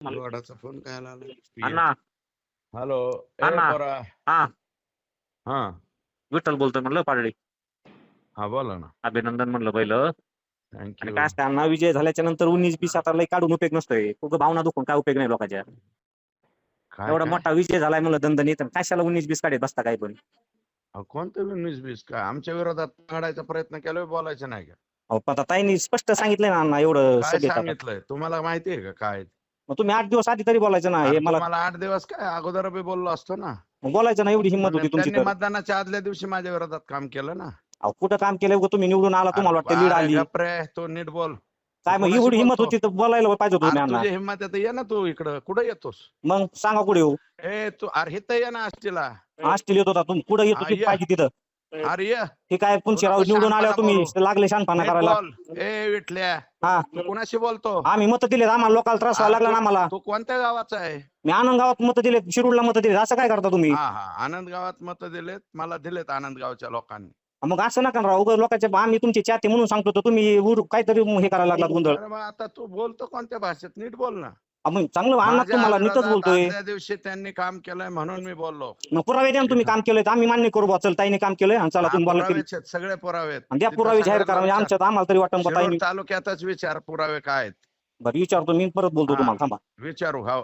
Phone काय आला अण्णा. Hello. हा. हा. विठ्ठल बोलतोय म्हणलं पाडळी. हा बोला ना. अभिनंदन म्हणलं पहिलं. थँक्यू काय असतं अण्णा विजय झाल्याच्यानंतर उन्नीस बीस आता लय काढून उपयोग नसतोय. भावना दुखून काय उपयोग नाही लोकांच्या. काय एवढा? मोठा विजय झालाय म्हणलं दणदणीत. आणि कशाला उन्नीस बीस काढत बसता काय पण? कोणतं वीस बीस काय आमच्या विरोधात काढायचा प्रयत्न केला बोलायचं नाही का? ताईंनी स्पष्ट सांगितलंय ना अण्णा एवढं. सांगितलंय? तुम्हाला माहिती आहे का काय? मग तुम्ही आठ दिवस आधी तरी बोलायचं ना हे मला तुम्हाला आठ दिवस काय अगोदर बी बोललो असतो ना. बोलायचं ना एवढी हिंमत होती तुमची त्यांनी तर. मतदानाच्या आदल्या दिवशी माझ्या विरोधात काम केलं ना. अहो कुठं काम केलं तुम्ही निवडून आला तुम्हाला वाटतं लीड अरे आली रे, तो नीट बोल. काय मग कोणाशी एवढी हिंमत बोलतो? होती तर बोलायला पाहिजे होतं तुम्ही अरे अण्णा तुझी हिंमत आहे तर ये ना तू इकडं. कुठं येतोस? मग सांगा कुठे येऊ ए तू अरे हिथं ये ना आष्टीला. आष्टील येत होता तुम्ही कुठं येतो हा, तिथं ये. पाहिजे तिथं. अरे. ये हे काय पुंचीराव नको निवडून आल्यावर शहाणपणा तुम्ही. लागले शानपणा नीट करायला. बोल. ए विठल्या. हा. तू कुणाशी बोलतो? आम्ही मत दिलेत आम्हाला लोकांना त्रास व्हायला लागला ना आम्हाला. तू कोणत्या गावाचा आहे? मी आनंद गावात मत दिलेत शिरूरला मत दिलेत. असं काय करता तुम्ही? हा हा. आनंद गावात मत दिलेत मला दिलेत आनंद गावच्या लोकांनी. मग असं नका ना राव. उगाच लोकांचे आम्ही तुमचे चाहते म्हणून सांगतो तर तुम्ही उर- काहीतरी हे करायला लागला गोंधळ. अरे मग आता तू बोलतो कोणत्या भाषेत? नीट बोल ना. मग चांगलं माझ्या तुम्हाला नीटच बोलतोय. आदल्या दिवशी त्यांनी काम केलंय म्हणून मी बोललो. मग पुरावे द्या ना तुम्ही काम केलंय तर आम्ही मान्य करू बा चल ताईने काम केलंय. आणि चला हा, तुम्ही बोला केली पुरावेच आहेत, सगळे पुरावे आहेत. आणि द्या पुरावे जाहीर करा. म्हणजे. आमच्यात आम्हाला तरी वाटतं बा शिरूर ताईने तालुक्यातच विचार पुरावे काय आहेत? बरं विचारतो मी परत बोलतो हा. तुम्हाला. थांबा. विचारू हा.